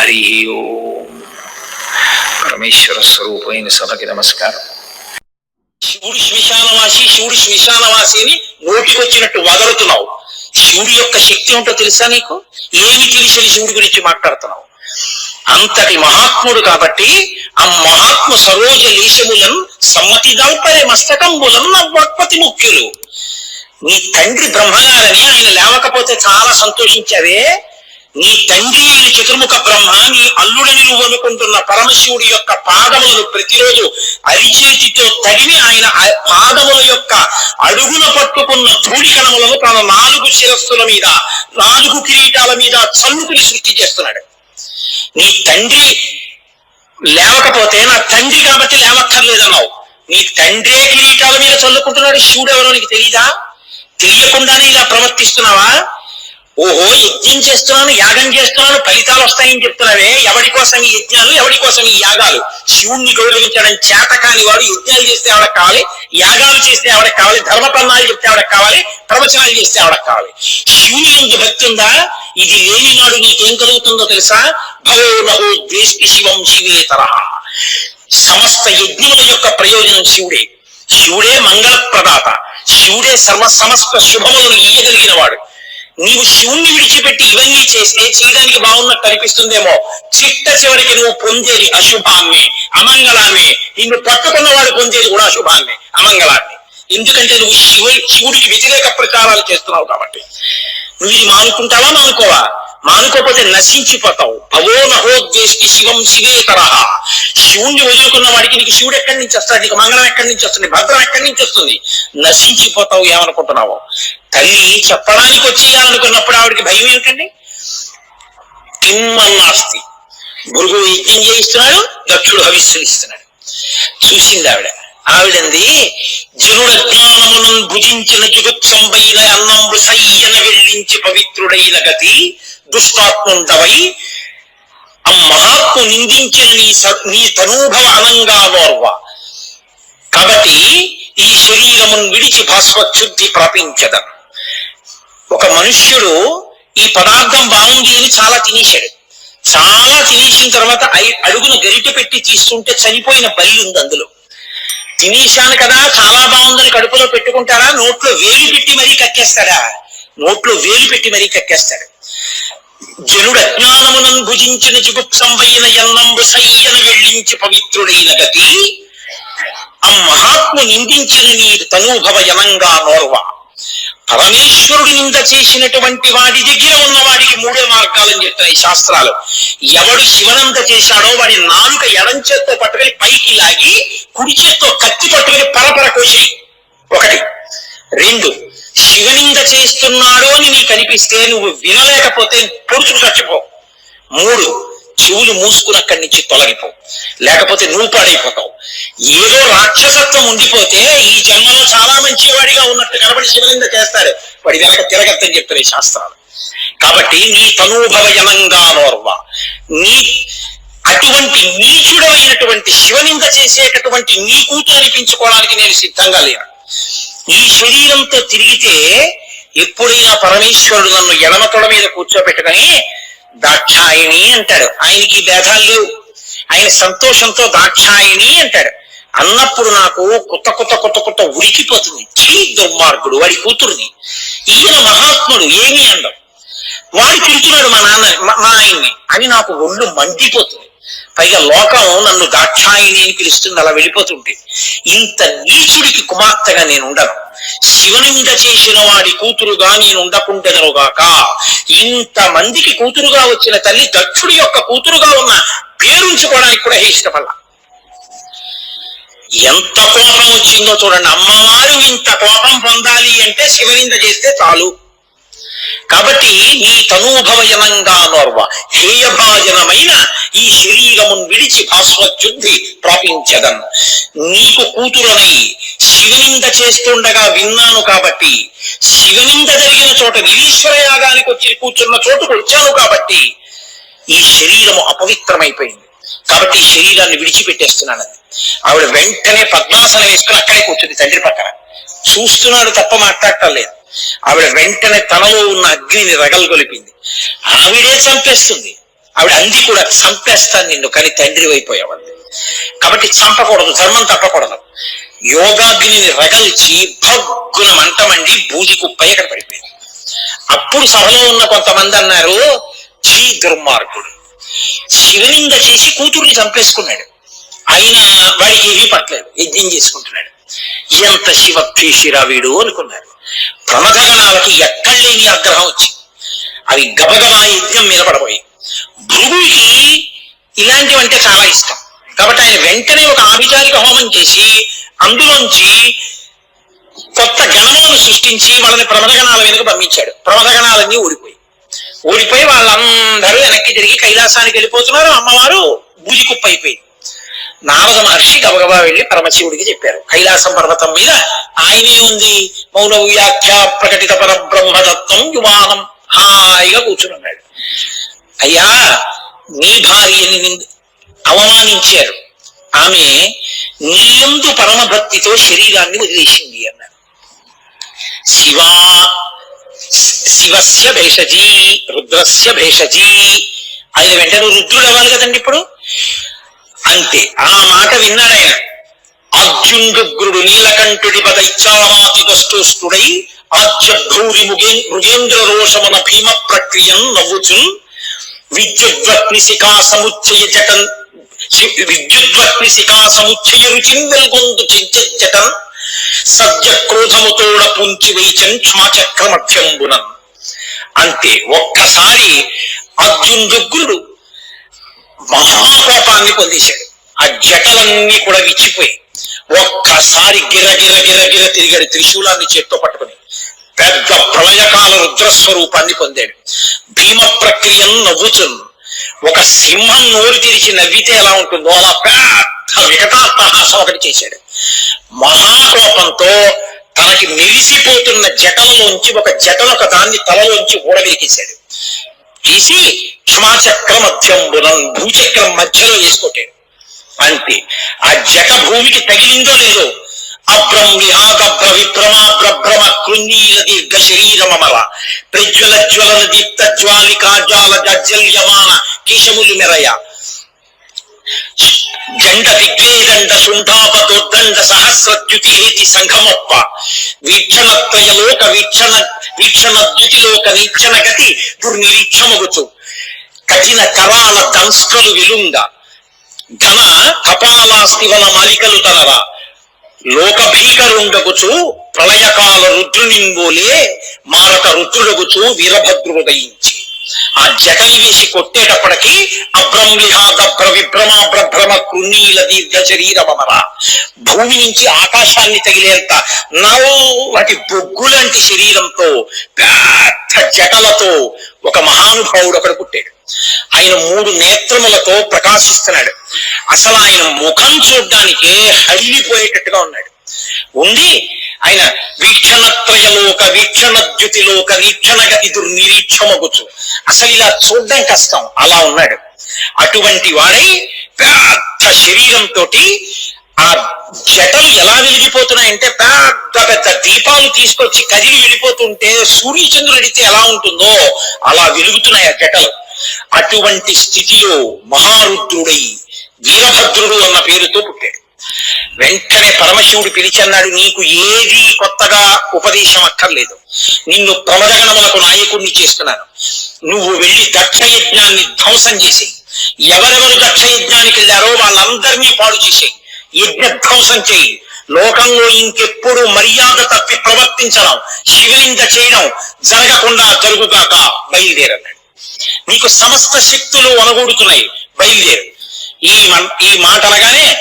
హరి ఓం. పరమేశ్వర స్వరూపమైన సభకి నమస్కారం. శివుడు శ్మశానవాసి శివుడు శ్మశానవాసి అని నోటికొచ్చినట్టు వదలుతున్నావు శివుడి యొక్క శక్తి ఉంటో తెలుసా నీకు? ఏమి తెలిసిన శివుడి గురించి మాట్లాడుతున్నావు? అంతటి మహాత్ముడు కాబట్టి ఆ మహాత్మ సరోజ లేశములను సమ్మతి దాల్పరే మస్తకంబులను నవ్వత్పతి ముఖ్యులు. నీ తండ్రి బ్రహ్మగారని ఆయన లేవకపోతే చాలా సంతోషించావే. నీ తండ్రి అని చతుర్ముఖ బ్రహ్మ నీ అల్లుడని నువ్వు అనుకుంటున్న పరమశివుడి యొక్క పాదములను ప్రతిరోజు అరిచేతితో తగిలి ఆయన పాదముల యొక్క అడుగున పట్టుకున్న ధూళి కణములను తన నాలుగు శిరస్సుల మీద నాలుగు కిరీటాల మీద చల్లుకుని సృష్టి చేస్తున్నాడు. నీ తండ్రి లేవకపోతే నా తండ్రి కాబట్టి లేవక్కర్లేదన్నావు. నీ తండ్రే కిరీటాల మీద చల్లుకుంటున్నాడు శివుడు ఎవరో నీకు తెలీదా? తెలియకుండానే ఇలా ప్రవర్తిస్తున్నావా? ఓహో యజ్ఞం చేస్తున్నాను యాగం చేస్తున్నాను ఫలితాలు వస్తాయని చెప్తున్నావే. ఎవడి కోసం ఈ యజ్ఞాలు ఎవడి కోసం ఈ యాగాలు? శివుణ్ణి గౌరవించడం చేత కాని వాడు యజ్ఞాలు చేస్తే ఆవిడకి కావాలి యాగాలు చేస్తే ఆవిడకి కావాలి ధర్మపన్నాలు చెప్తే ఆవిడకి కావాలి ప్రవచనాలు చేస్తే ఆవిడకి కావాలి. శివుని ఎందు భక్తి ఉందా? ఇది లేని నాడు నీకేం కలుగుతుందో తెలుసా? భవో నహో ద్వేష్టి శివం శివే తరహా. సమస్త యజ్ఞముల యొక్క ప్రయోజనం శివుడే. శివుడే మంగళ ప్రదాత శివుడే సర్వ సమస్త శుభములను ఇయ్యగలిగిన వాడు నీవు శివుణ్ణి విడిచిపెట్టి ఇవన్నీ చేస్తే చేయడానికి బాగున్నట్టు అనిపిస్తుందేమో. చిట్ట చివరికి నువ్వు పొందేది అశుభాన్ని అమంగళాన్ని. నిన్ను పట్టుకున్న వాడు పొందేది కూడా అశుభాన్ని అమంగళాన్ని. ఎందుకంటే నువ్వు శివ శివుడికి వ్యతిరేక ప్రచారాలు చేస్తున్నావు కాబట్టి. నువ్వు ఇది మానుకుంటావా మానుకోవా? మానుకోకపోతే నశించిపోతావు. అవో నహోద్వేష్టి శివం శివేతర వాడికి నీకు శివుడు ఎక్కడి నుంచి వస్తాడు? నీకు మంగళం ఎక్కడి నుంచి వస్తుంది? భద్రం ఎక్కడి నుంచి వస్తుంది? నశించిపోతావు ఏమనుకుంటున్నావు? తల్లి చెప్పడానికి వచ్చేయాలనుకున్నప్పుడు ఆవిడికి భయం ఏమిటండి? తిమ్మన్నాస్తి భృగు యజ్ఞం చేయిస్తున్నాడు దక్షుడు హవిస్సులు ఇస్తున్నాడు. చూసింది ఆవిడ. ఆవిడంది జనుల జ్ఞానమును భుజించిన జుగుత్సంబైన అన్నంబు సయ్యన వెళ్ళించి పవిత్రుడైన గతి దుష్టాత్ముండవై ఆ మహాత్ము నిందించిన నీ నీ తనూభవ అనంగా నోర్వ కాబట్టి ఈ శరీరమును విడిచి భాస్వశుద్ధి ప్రాపించద. ఒక మనుష్యుడు ఈ పదార్థం బాగుంది అని చాలా తినేశాడు. చాలా తినేసిన తర్వాత అడుగును అడుగున గరిటె పెట్టి తీస్తుంటే చనిపోయిన బలి ఉంది అందులో. తినేశాను కదా చాలా బాగుందని కడుపులో పెట్టుకుంటారా? నోట్లో వేలు పెట్టి మరీ కక్కేస్తాడా? నోట్లో వేలు పెట్టి మరీ కక్కేస్తాడు. జనుడు అజ్ఞానమునం భుజించిన జిగుప్సంబైన ఎన్నంబు సయ్యన వెళ్ళించి పవిత్రుడైన గతి. ఆ మహాత్ము నిందించిన నీ తనూభవ యనంగా నోర్వ. పరమేశ్వరుడు నింద చేసినటువంటి వాడి దగ్గర ఉన్న వాడికి మూడే మార్గాలని చెప్తున్నాయి శాస్త్రాలు. ఎవడు శివనంద చేశాడో వాడి నాలుక ఎడం చేత్తో పట్టుకొని పైకి లాగి కుడి చేత్తో కత్తి పట్టుకొని పరపర కోసి ఒకటి. రెండు. శివనింద చేస్తున్నాడు అని నీకు అనిపిస్తే నువ్వు వినలేకపోతే పొడుచుకు చచ్చిపో. మూడు చెవులు మూసుకుని అక్కడి నుంచి తొలగిపో. లేకపోతే నువ్వు పాడైపోతావు. ఏదో రాక్షసత్వం ఉండిపోతే ఈ జన్మలో చాలా మంచివాడిగా ఉన్నట్టు కనబడి శివనింద చేస్తాడు. వాడి వెనక తిరగద్దని చెప్తున్నాయి శాస్త్రాలు. కాబట్టి నీ తనూభవ యనంగా నోర్వ. నీ అటువంటి నీచుడమైనటువంటి శివనింద చేసేటటువంటి నీ కూతురు అనిపించుకోవడానికి నేను సిద్ధంగా లేను. ఈ శరీరంతో తిరిగితే ఎప్పుడైనా పరమేశ్వరుడు నన్ను ఎడమ తొడ మీద కూర్చోబెట్టుకొని దాక్షాయిని అంటాడు. ఆయనకి భేదాలు లేవు. ఆయన సంతోషంతో దాక్షాయిని అంటాడు. అన్నప్పుడు నాకు కొత్త కొత్త కొత్త కొత్త ఉడికిపోతుంది. చీ దుర్మార్గుడు వాడి కూతురుని. ఈయన మహాత్ముడు ఏమీ అందం. వాడు తిడుతున్నాడు మా నాన్న మా మా ఆయన్ని. అని నాకు ఒళ్ళు మండిపోతుంది. పైగా లోకం నన్ను దాక్షాయిని అని పిలుస్తుంది అలా వెళ్ళిపోతుంటే. ఇంత నీచుడికి కుమార్తెగా నేను ఉండను. శివనింద చేసిన వాడి కూతురుగా నేను ఉండకుండెదనుగాక ఇంత మందికి కూతురుగా వచ్చిన తల్లి దక్షుడి యొక్క కూతురుగా ఉన్న పేరుంచుకోవడానికి కూడా ఇష్టపడ ఎంత కోపం వచ్చిందో చూడండి. అమ్మవారు ఇంత కోపం పొందాలి అంటే శివనింద చేస్తే చాలు. కాబట్టి నీ తనూభవయనంగా నోర్వ. హేయభాజనమైన ఈ శరీరమును విడిచి భాస్వశుద్ధి ప్రాపించదన్ నీకు కూతురనై శివనింద చేస్తుండగా విన్నాను కాబట్టి శివనింద జరిగిన చోట నిరీశ్వర యాగానికి వచ్చి కూర్చున్న చోటుకు వచ్చాను కాబట్టి ఈ శరీరము అపవిత్రమైపోయింది. కాబట్టి ఈ శరీరాన్ని విడిచిపెట్టేస్తున్నాను. ఆవిడ వెంటనే పద్మాసనం వేసుకుని అక్కడే కూర్చుంది తండ్రి పక్కన. చూస్తున్నాడు తప్ప మాట్లాడటం లేదు. ఆవిడ వెంటనే తనలో ఉన్న అగ్నిని రగలగొలిపింది. ఆవిడే చంపేస్తుంది. ఆవిడ అంది కూడా చంపేస్తాను నిన్ను కానీ తండ్రి అయిపోయావంది కాబట్టి చంపకూడదు ధర్మం తప్పకూడదు. యోగాగ్నిని రగల్చి భగ్గున మంటమండి బూది కుప్పై అక్కడ పడిపోయింది? అప్పుడు సభలో ఉన్న కొంతమంది అన్నారు చీ దుర్మార్గుడు. శివనింద చేసి కూతుర్ని చంపేసుకున్నాడు. అయినా వాడికి ఏమీ పట్టలేదు యజ్ఞం చేసుకుంటున్నాడు. ఎంత శివద్వేషిరా వీడు? అనుకున్నారు. ప్రమథగణాలకి ఎక్కడ లేని ఆగ్రహం వచ్చింది. అవి గబగబా యజ్ఞం మీద పడబోయాయి భృగుడికి ఇలాంటివంటే చాలా ఇష్టం. కాబట్టి ఆయన వెంటనే ఒక ఆభిచారిక హోమం చేసి అందులోంచి కొత్త గణములను సృష్టించి వాళ్ళని ప్రమదగణాల మీదకు పంపించాడు. ప్రమదగణాలన్నీ ఊడిపోయి. ఊడిపోయి వాళ్ళందరూ వెనక్కి తిరిగి కైలాసానికి వెళ్ళిపోతున్నారు. అమ్మవారు బూజి కుప్ప అయిపోయింది. నారద మహర్షి గబగబా వెళ్ళి పరమశివుడికి చెప్పారు. కైలాసం పర్వతం మీద ఆయనే ఉంది. మౌన వ్యాఖ్య ప్రకటిత పరబ్రహ్మతత్వం యువానం హాయిగా కూర్చున్నాడు అయ్యా నీ భార్యని అవమానించారు. ఆమె నీయందు పరమభక్తితో శరీరాన్ని వదిలేసింది అన్నారు. శివా శివస్య భేషజీ రుద్రస్య భేషజీ. ఆయన వెంటనే రుద్రుడు అవ్వాలి కదండి ఇప్పుడు? అంతే. ఆ మాట విన్నాడాయన ఆయన. నీలకంఠుడి పద ఇచ్చామాతి వస్తుస్తుడై ఆజ్యభ్రూరి ముగే మృగేంద్ర రోషమున భీమ ప్రక్రియను నవ్వుచున్ విద్యుద్వగ్ని శిఖా సముచ్చయ జటన్ సి- విద్యుద్వగ్ని శిఖా సముచ్చయ రుచిం వెల్గొందు చించజటన్ సద్య క్రోధముతోడ పుంచి వేచన్ క్షమాచక్రమభ్యంబునన్ అంతే ఒక్కసారి అర్జున్ అర్జునుగ్రుడు మహాకోపాన్ని పొందేశాడు. ఆ జటలన్నీ కూడా విచ్చిపోయి ఒక్కసారి గిర గిర గిర గిర తిరిగాడు త్రిశూలాన్ని చేత్తో పట్టుకుని. పెద్ద ప్రళయకాల రుద్రస్వరూపాన్ని పొందాడు. భీమ ప్రక్రియను నవ్వుచున్ ఒక సింహం నోరు తెరిచి నవ్వితే ఎలా ఉంటుందో అలా పెద్ద వికటాత్మహాసం ఒకటి చేశాడు. మహాకోపంతో తనకి మెరిసిపోతున్న జటలలోంచి ఒక జటలు ఒక దాన్ని తలలోంచి ఊడవిరికేశాడు తీసి క్షమాచక్రం మధ్యంబునం భూచక్రం మధ్యలో వేసుకొట్టాడు అంతే ఆ జట భూమికి తగిలిందో లేదో అభ్రం విహాగభ్ర విభ్రమా భ్రభ్రమ కృంగీర దీర్ఘ శరీరమల ప్రజ్వల జ్వలన దీప్త జ్వాలికా జల్యమాన జజ్జల్యమాన కేశములు మెరయ. దండ దిగ్వేదండ శుంఠాప దుర్దండ సహస్రద్యుతి హేతి సంఘమప్ప. వీక్షణత్రయలోక వీక్షణ వీక్షణ ద్యుతిలోక నీక్షణ గతి దుర్నిరీక్షమగుచు. కఠిన కరాల దంస్కలు విలుంగ ఘన కపాలాస్తివన మాలికలు తనరా లోక భీకరుండగుచు ప్రళయకాల రుద్రునింబోలే మారక రుద్రుడగుచు వీరభద్రుడయించి. ఆ జటని వేసి కొట్టేటప్పటికి అభ్రంవిహాగభ్ర విభ్రమ భ్రభ్రమ కృణీల దీర్ఘ శరీరమర భూమి నుంచి ఆకాశాన్ని తగిలేంత నల్లటి బొగ్గులాంటి శరీరంతో పెద్ద జటలతో ఒక మహానుభావుడు ఒకడు పుట్టాడు. ఆయన మూడు నేత్రములతో ప్రకాశిస్తున్నాడు. అసలు ఆయన ముఖం చూడ్డానికి హడిలిపోయేటట్టుగా ఉన్నాడు. ఉండి ఆయన వీక్షణత్రయలోక వీక్షణ ద్యుతిలోక వీక్షణగతి దుర్నిరీక్షమగుచు. అసలు ఇలా చూడడం కష్టం. అలా ఉన్నాడు. అటువంటి వాడై పెద్ద శరీరంతో ఆ జటలు ఎలా వెలిగిపోతున్నాయంటే పెద్ద పెద్ద దీపాలు తీసుకొచ్చి కదిలి వెళ్ళిపోతుంటే సూర్యచంద్రుడితే ఎలా ఉంటుందో అలా వెలుగుతున్నాయి ఆ జటలు. అటువంటి స్థితిలో మహారుద్రుడై వీరభద్రుడు అన్న పేరుతో పుట్టాడు. వెంటనే పరమశివుడు పిలిచన్నాడు నీకు ఏది కొత్తగా ఉపదేశం అక్కర్లేదు. నిన్ను ప్రమదగణములకు నాయకుడిని చేస్తున్నాను. నువ్వు వెళ్ళి దక్ష యజ్ఞాన్ని ధ్వంసం చేసి ఎవరెవరు దక్ష యజ్ఞానికి వెళ్ళారో వాళ్ళందరినీ పాడు చేసేయి యజ్ఞ ధ్వంసం చేయి. లోకంలో ఇంకెప్పుడు మర్యాద తప్పి ప్రవర్తించడం శివలింగ చేయడం జరగకుండా జరుగుగాక బయలుదేరన్నాడు. నీకు సమస్త శక్తులు వనగూడుతున్నాయి బయలుదేరు. ఈ ఈ మాట అనగానే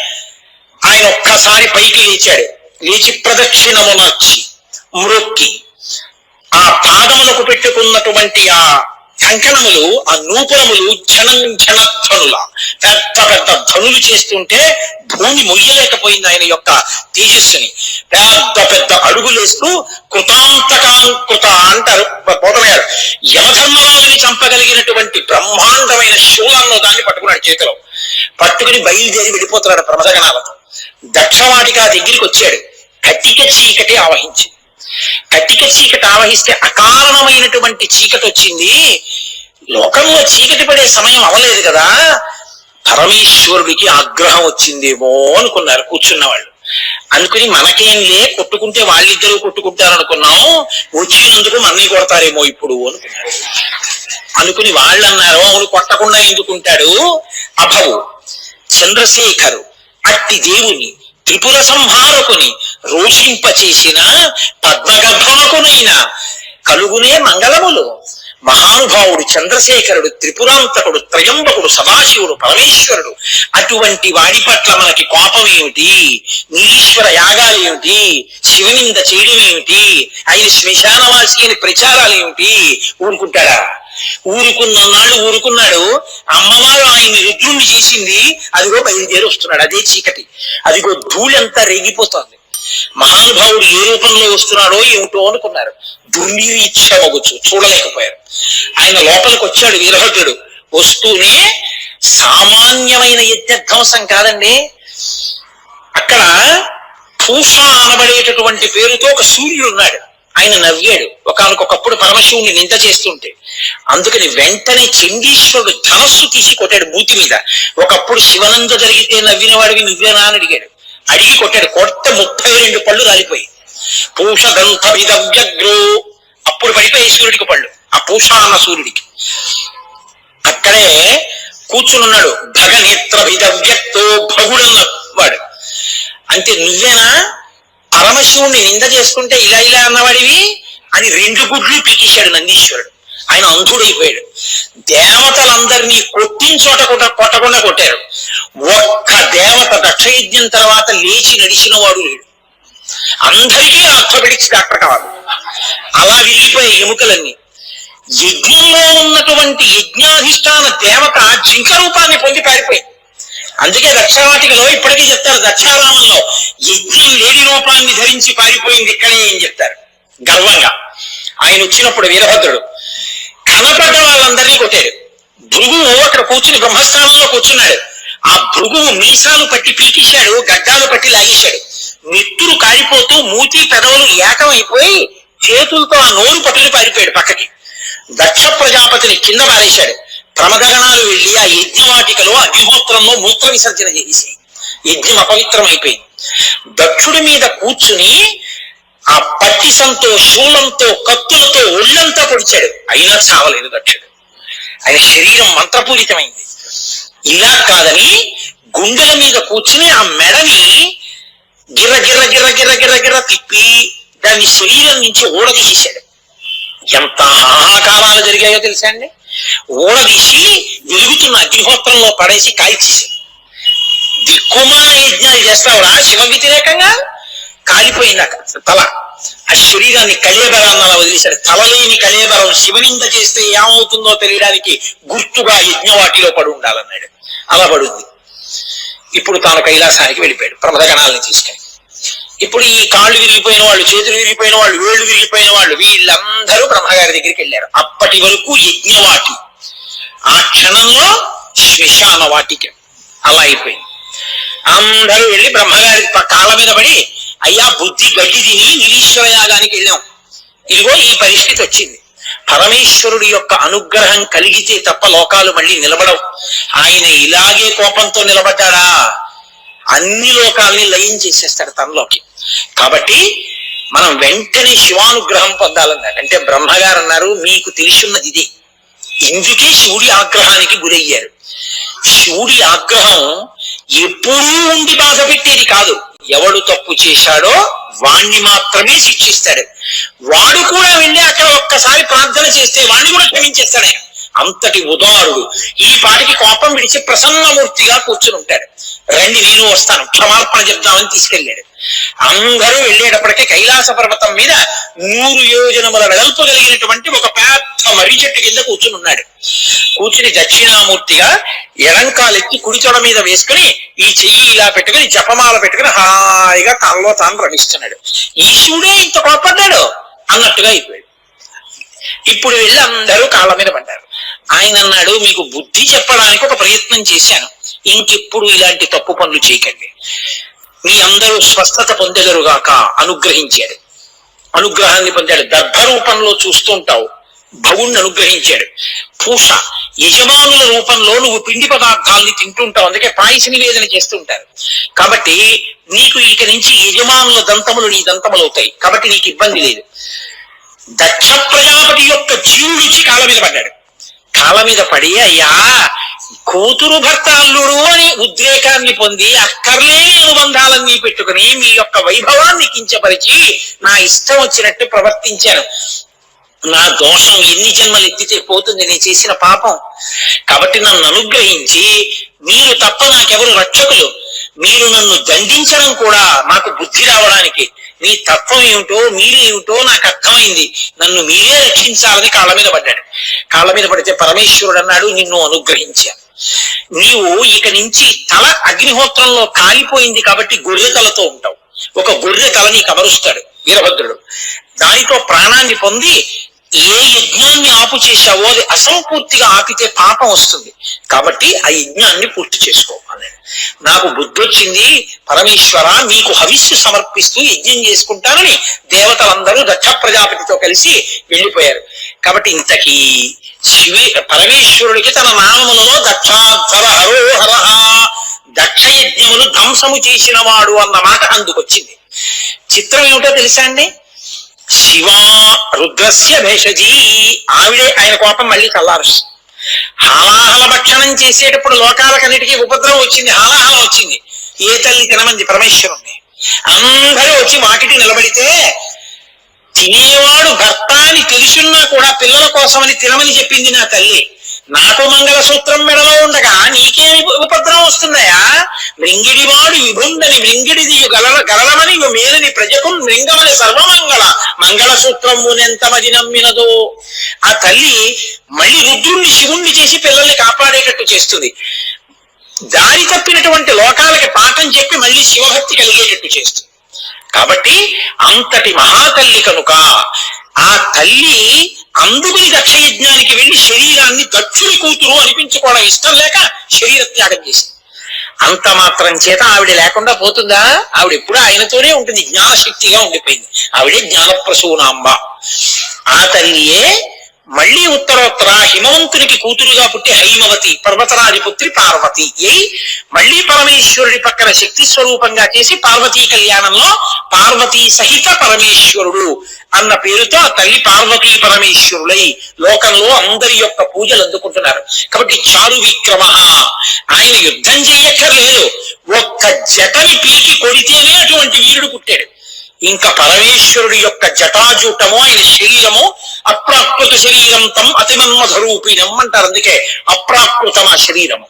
ఆయన ఒక్కసారి పైకి లేచాడు. లేచి ప్రదక్షిణమునర్చి మృక్కి ఆ పాదములకు పెట్టుకున్నటువంటి ఆ కంకణములు ఆ నూపురములు జనం జనధ్వనుల పెద్ద పెద్ద ధనులు చేస్తుంటే భూమి మొయ్యలేకపోయింది ఆయన యొక్క తేజస్సుని. పెద్ద పెద్ద అడుగులేస్తూ కృతాంతకాంకృత అంటారు. పోతగారు యమధర్మరాజుని చంపగలిగినటువంటి బ్రహ్మాండమైన శూలంలో దాన్ని పట్టుకున్నాడు చేతిలో. పట్టుకుని బయలుదేరి వెళ్ళిపోతున్నాడు ప్రమదగణాలతో దక్షవాటిక దగ్గరికి వచ్చాడు. కటిక చీకటి ఆవహించింది. కటిక చీకటి ఆవహిస్తే అకారణమైనటువంటి చీకటి వచ్చింది లోకంలో చీకటి పడే సమయం అవలేదు కదా. పరమేశ్వరుడికి ఆగ్రహం వచ్చిందేమో అనుకున్నారు కూర్చున్న వాళ్ళు అనుకుని మనకేంలే కొట్టుకుంటే వాళ్ళిద్దరూ కొట్టుకుంటారు అనుకున్నాం వచ్చినందుకు మన్నీ కొడతారేమో ఇప్పుడు అనుకున్నారు. అనుకుని వాళ్ళు అన్నారు అవును కొట్టకుండా ఎందుకుంటాడు? అభవు చంద్రశేఖరు అట్టి దేవుని త్రిపుర సంహారకుని రోషింపచేసిన పద్మగర్భముకునైన కలుగునే మంగళములు. మహానుభావుడు చంద్రశేఖరుడు త్రిపురాంతకుడు త్రయంబకుడు సదాశివుడు పరమేశ్వరుడు అటువంటి వాడి పట్ల మనకి కోపం ఏమిటి? నీలీశ్వర యాగాలు ఏమిటి? శివనింద చేయడం ఏమిటి? ఆయన శ్మశానవాసి అని ప్రచారాలు ఏమిటి? ఊరుకుంటాడా? ఊరుకున్నన్నాడు ఊరుకున్నాడు. అమ్మవారు ఆయన్ని రుద్రుణ్ణి చేసింది అదిగో బయలుదేరి వస్తున్నాడు అదే చీకటి. అదిగో ధూళంతా రేగిపోతోంది. మహానుభావుడు ఏ రూపంలో వస్తున్నాడో ఏమిటో అనుకున్నారు. దుర్నిరీక్షమగుచు చూడలేకపోయారు. ఆయన లోపలికి వచ్చాడు వీరభద్రుడు. వస్తూనే సామాన్యమైన యజ్ఞధ్వంసం కాదండి. అక్కడ పూష అనబడేటటువంటి పేరుతో ఒక సూర్యుడు ఉన్నాడు. ఆయన నవ్వాడు. ఒకనకొకప్పుడు పరమశివుని నింద చేస్తుంటే. అందుకని వెంటనే చండీశ్వరుడు ధనస్సు తీసి కొట్టాడు మూతి మీద. ఒకప్పుడు శివనంద జరిగితే నవ్విన వాడివి నువ్వేనా అని అడిగాడు. అడిగి కొట్టాడు. కొడితే ముప్పై రెండు పళ్ళు రాలిపోయి. పూష పూషదంత విదవ్యగ్రో అప్పుడు పడిపోయి సూర్యుడికి పళ్ళు. ఆ పూష అన్న సూర్యుడికి. అక్కడే కూర్చునున్నాడు భగనేత్ర విదవ్యక్తో భగుడన్న వాడు అంటే నువ్వేనా? పరమశివుణ్ణి నింద చేసుకుంటే ఇలా ఇలా అన్నవాడివి అని రెండు గుడ్లు పీకేశాడు నందీశ్వరుడు. ఆయన అంధుడైపోయాడు. దేవతలందరినీ కొట్టించోట కూడా కొట్టకుండా కొట్టారు. ఒక్క దేవత దక్షయజ్ఞం తర్వాత లేచి నడిచిన వాడు లేడు. అందరికీ ఆర్థోపెడిక్స్ డాక్టర్ కావాలి. అలా విరిగిపోయే ఎముకలన్నీ. యజ్ఞంలో ఉన్నటువంటి యజ్ఞాధిష్టాన దేవత జింక రూపాన్ని పొంది పారిపోయింది అందుకే దక్షిణవాటికలో ఇప్పటికీ చెప్తారు దక్షారామంలో యజ్ఞం లేడి రూపాన్ని ధరించి పారిపోయింది ఇక్కడే అని చెప్తారు. గర్వంగా. ఆయన వచ్చినప్పుడు వీరభద్రుడు కనపడ్డ వాళ్ళందరినీ కొట్టాడు. భృగువు అక్కడ కూర్చుని బ్రహ్మస్థానంలో కూర్చున్నాడు. ఆ భృగువు మీసాలు పట్టి పీకేశాడు గడ్డాలు పట్టి లాగేశాడు. నెత్తురు కారిపోతూ మూతి పెదవులు ఏకమైపోయి చేతులతో ఆ నోరు పట్టుని పారిపోయాడు పక్కకి. దక్ష ప్రజాపతిని కింద పారేశాడు. ప్రమగగణాలు వెళ్ళి ఆ యజ్ఞవాటికలో అగ్నిహోత్రంలో మూత్ర విసర్జన చేసి. యజ్ఞం అపవిత్రమైపోయింది. దక్షుడి మీద కూర్చుని ఆ పట్టిసంతో శూలంతో కత్తులతో ఒళ్ళంతా పొడిచాడు. అయినా చావలేదు దక్షుడు. ఆయన శరీరం మంత్రపూరితమైంది. ఇలా కాదని గుండెల మీద కూర్చుని ఆ మెడని గిర్ర గిర్ర గిర్ర గిర్ర గిర్ర గిర్ర తిప్పి దాన్ని శరీరం నుంచి ఊడదీసేశాడు. ఎంత హాహాకారాలు జరిగాయో తెలుసా అండి? ఊడదీసి వెలుగుతున్న అగ్నిహోత్రంలో పడేసి కాల్చేశాడు. దిక్కుమాల యజ్ఞాలు చేస్తావురా శివ వ్యతిరేకంగా? కాలిపోయింది అక్కడ తల ఆ శరీరాన్ని కళేబరాన్ని అలా వదిలేశారు. తలలేని కళేబరం శివనింద చేస్తే ఏమవుతుందో తెలియడానికి గుర్తుగా యజ్ఞవాటిలో పడి ఉండాలన్నాడు. అలా పడుంది. ఇప్పుడు తాను కైలాసానికి వెళ్ళిపోయాడు. ప్రమదగణాలని తీసుకెళ్ళి. ఇప్పుడు ఈ కాళ్ళు విరిగిపోయిన వాళ్ళు చేతులు విరిగిపోయిన వాళ్ళు వేళ్ళు విరిగిపోయిన వాళ్ళు వీళ్ళందరూ బ్రహ్మగారి దగ్గరికి వెళ్ళారు. అప్పటి వరకు యజ్ఞవాటి. ఆ క్షణంలో శ్మశాన వాటిక అలా అయిపోయింది. అందరూ వెళ్ళి బ్రహ్మగారి కాళ్ళ మీద పడి అయ్యా బుద్ధి గడ్డి తిని నిరీశ్వరయాగానికి వెళ్ళాం. ఇదిగో ఈ పరిస్థితి వచ్చింది. పరమేశ్వరుడి యొక్క అనుగ్రహం కలిగితే తప్ప లోకాలు మళ్ళీ నిలబడవు. ఆయన ఇలాగే కోపంతో నిలబడ్డాడా? అన్ని లోకాల్ని లయం చేసేస్తాడు తనలోకి. కాబట్టి మనం వెంటనే శివానుగ్రహం పొందాలన్నాడు అంటే బ్రహ్మగారు అన్నారు మీకు తెలుసున్నది ఇదే. ఇందుకే శివుడి ఆగ్రహానికి గురయ్యారు. శివుడి ఆగ్రహం ఎప్పుడూ ఉండి బాధ పెట్టేది కాదు. ఎవడు తప్పు చేశాడో వాణ్ణి మాత్రమే శిక్షిస్తాడు. వాడు కూడా వెళ్ళి అక్కడ ఒక్కసారి ప్రార్థన చేస్తే వాణ్ణి కూడా క్షమించేస్తాడు ఆయన అంతటి ఉదారుడు. ఈ పాటికి కోపం విడిచి ప్రసన్నమూర్తిగా కూర్చుని ఉంటాడు. రండి నేను వస్తాను. క్షమాపణ చెప్దామని తీసుకెళ్ళాడు. అందరూ వెళ్ళేటప్పటికే కైలాస పర్వతం మీద నూరు యోజనముల వెడల్పు కలిగినటువంటి ఒక పెద్ద మర్రి చెట్టు కింద కూర్చుని ఉన్నాడు. కూర్చుని దక్షిణామూర్తిగా ఎడంకాలెత్తి కుడి తొడ మీద వేసుకుని ఈ చెయ్యి ఇలా పెట్టుకుని జపమాల పెట్టుకుని హాయిగా తనలో తాను రమిస్తున్నాడు. ఈ ఇంత కోపడ్డాడు? అన్నట్టుగా అయిపోయాడు. ఇప్పుడు వెళ్ళి అందరూ కాళ్ళ మీద పడ్డారు. ఆయన అన్నాడు మీకు బుద్ధి చెప్పడానికి ఒక ప్రయత్నం చేశాను. ఇంకెప్పుడు ఇలాంటి తప్పు పనులు చేయకండి. మీ అందరూ స్వస్థత పొందెదరుగాక అనుగ్రహించాడు. అనుగ్రహాన్ని పొందాడు. దర్భ రూపంలో చూస్తుంటావు భవుణ్ణి అనుగ్రహించాడు. పూష యజమానుల రూపంలో నువ్వు పిండి పదార్థాలని తింటుంటావు. అందుకే పాయస నివేదన చేస్తుంటారు. కాబట్టి నీకు ఇక నుంచి యజమానుల దంతములు నీ దంతములు అవుతాయి. కాబట్టి నీకు ఇబ్బంది లేదు. దక్ష ప్రజాపతి యొక్క జీవుడు వచ్చి కాళ్ళ మీద పడ్డాడు. కాళ్ళ మీద పడి అయ్యా కూతురు భర్త అల్లుడు అని ఉద్రేకాన్ని పొంది అక్కర్లేని అనుబంధాలన్నీ పెట్టుకుని మీ యొక్క వైభవాన్ని కించపరిచి నా ఇష్టం వచ్చినట్టు ప్రవర్తించాను. నా దోషం ఎన్ని జన్మలు ఎత్తితే పోతుంది? నేను చేసిన పాపం. కాబట్టి నన్ను అనుగ్రహించి మీరు తప్ప నాకెవరు రక్షకులు. మీరు నన్ను దండించడం కూడా నాకు బుద్ధి రావడానికి. మీ తత్వం ఏమిటో మీరేమిటో నాకు అర్థమైంది. నన్ను మీరే రక్షించాలని కాళ్ళ మీద పడ్డాడు. కాళ్ళ మీద పడితే పరమేశ్వరుడు అన్నాడు నిన్ను అనుగ్రహించాను నీవు ఇక నుంచి తల అగ్నిహోత్రంలో కాలిపోయింది కాబట్టి గొర్రె తలతో ఉంటావు. ఒక గొర్రె తల నీకు వీరభద్రుడు. దానితో ప్రాణాన్ని పొంది ఏ యజ్ఞాన్ని ఆపు చేశావో అది అసంపూర్తిగా ఆపితే పాపం వస్తుంది. కాబట్టి ఆ యజ్ఞాన్ని పూర్తి చేసుకోవాలి. నాకు బుద్ధి వచ్చింది పరమేశ్వర మీకు హవిస్సు సమర్పిస్తూ యజ్ఞం చేసుకుంటానని దేవతలందరూ దక్ష ప్రజాపతితో కలిసి వెళ్ళిపోయారు. కాబట్టి ఇంతకీ శివి పరమేశ్వరుడికి తన నామములలో దక్షాధ్వర హరోహర దక్ష యజ్ఞమును ధ్వంసము చేసిన వాడు అన్న మాట అందుకొచ్చింది చిత్రం ఏమిటో తెలుసా అండి? శివ రుద్రస్య భేషజీ. ఆవిడే ఆయన కోపం మళ్ళీ చల్లారుస్తుంది. హాలాహల భక్షణం చేసేటప్పుడు లోకాలకన్నిటికీ ఉపద్రవం వచ్చింది హాలాహలం వచ్చింది. ఏ తల్లి తినమంది పరమేశ్వరుణ్ణి? అందరూ వచ్చి వాకిటి నిలబడితే తినేవాడు భర్త అని తెలుసున్నా కూడా పిల్లల కోసమని తినమని చెప్పింది నా తల్లి. నాకు మంగళసూత్రం మెడలో ఉండగా నీకేమి ఉపద్రవం వస్తుందయా మృంగిడివాడు విభుండని మృంగిడిది గలల గలలమని మేలని ప్రజకు మృంగమని సర్వమంగళ. మంగళసూత్రమునెంత మది నమ్మినదో? ఆ తల్లి మళ్ళీ రుద్రుణ్ణి శివుణ్ణి చేసి పిల్లల్ని కాపాడేటట్టు చేస్తుంది. దారి తప్పినటువంటి లోకాలకి పాఠం చెప్పి మళ్ళీ శివభక్తి కలిగేటట్టు చేస్తుంది. కాబట్టి అంతటి మహాతల్లి కనుక ఆ తల్లి అందుకుని దక్ష యజ్ఞానికి వెళ్ళి శరీరాన్ని దక్షుని కూతురు అనిపించుకోవడం ఇష్టం లేక శరీర త్యాగం చేసింది. అంత మాత్రం చేత ఆవిడ లేకుండా పోతుందా? ఆవిడ ఎప్పుడు ఆయనతోనే ఉంటుంది జ్ఞానశక్తిగా ఉండిపోయింది. ఆవిడే జ్ఞానప్రసూనాంబ. ఆ తల్లియే మళ్ళీ ఉత్తరోత్తర హిమవంతునికి కూతురుగా పుట్టి హైమవతి పర్వతరాజి పుత్రి పార్వతి. అయి మళ్ళీ పరమేశ్వరుడి పక్కన శక్తి స్వరూపంగా చేసి పార్వతీ కళ్యాణంలో పార్వతీ సహిత పరమేశ్వరుడు అన్న పేరుతో ఆ తల్లి పార్వతీ పరమేశ్వరులై లోకంలో అందరి యొక్క పూజలు అందుకుంటున్నారు. కాబట్టి చారు విక్రమ ఆయన యుద్ధం చేయక్కర్లేదు ఒక్క జటని పీకి కొడితేనే అటువంటి వీరుడు పుట్టాడు. ఇంకా పరమేశ్వరుడి యొక్క జటాజూటము ఆయన శరీరము అప్రాకృత శరీరం తం అతిమన్మధరూపిణం అంటారు అందుకే అప్రాకృతం ఆ శరీరము.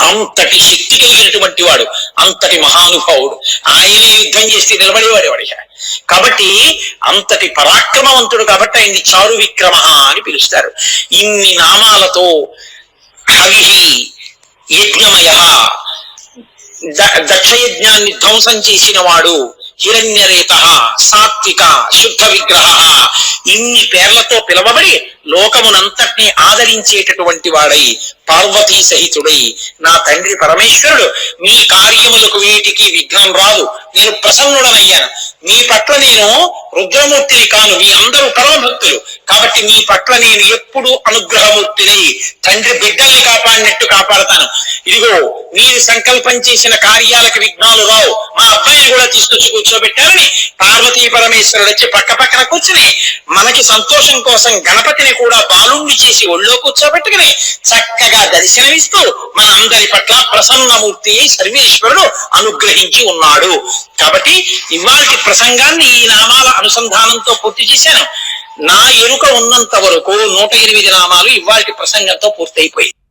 అంతటి శక్తి కలిగినటువంటి వాడు అంతటి మహానుభావుడు. ఆయన యుద్ధం చేస్తే నిలబడేవాడు వాడిక కాబట్టి అంతటి పరాక్రమవంతుడు కాబట్టి ఆయన్ని చారు విక్రమ అని పిలుస్తారు. ఇన్ని నామాలతో హవి యజ్ఞమయ ద- దక్షయజ్ఞాన్ని ధ్వంసం చేసిన వాడు హిరణ్యరేత సాత్విక శుద్ధ విగ్రహ. ఇన్ని పేర్లతో పిలవబడి లోకమునంతటినీ ఆదరించేటటువంటి వాడై పార్వతీ సహితుడై నా తండ్రి పరమేశ్వరుడు. మీ కార్యములకు వీటికి విఘ్నం రాదు. నేను ప్రసన్నుడనయ్యాను. మీ పట్ల నేను రుద్రమూర్తిని కాను. మీ అందరూ పరమభక్తులు. కాబట్టి మీ పట్ల నేను ఎప్పుడు అనుగ్రహమూర్తిని. తండ్రి బిడ్డల్ని కాపాడినట్టు కాపాడతాను. ఇదిగో మీరు సంకల్పం చేసిన కార్యాలకు విఘ్నాలు రావు. మా అబ్బాయిని కూడా తీసుకొచ్చి కూర్చోబెట్టారని పార్వతీ పరమేశ్వరుడు వచ్చి పక్క పక్కన కూర్చుని మనకి సంతోషం కోసం గణపతిని కూడా బాలుణ్ణి చేసి ఒళ్ళో కూర్చోబెట్టుకుని చక్కగా దర్శనమిస్తూ మన అందరి పట్ల ప్రసన్నమూర్తి అయి సర్వేశ్వరుడు అనుగ్రహించి ఉన్నాడు. కాబట్టి ఇవాళ ప్రసంగాన్ని ఈ నామాల అనుసంధానంతో పూర్తి చేశాను. నా ఎరుక ఉన్నంత వరకు నూట ఎనిమిది నామాలు ఇవాళ ప్రసంగంతో పూర్తయిపోయింది.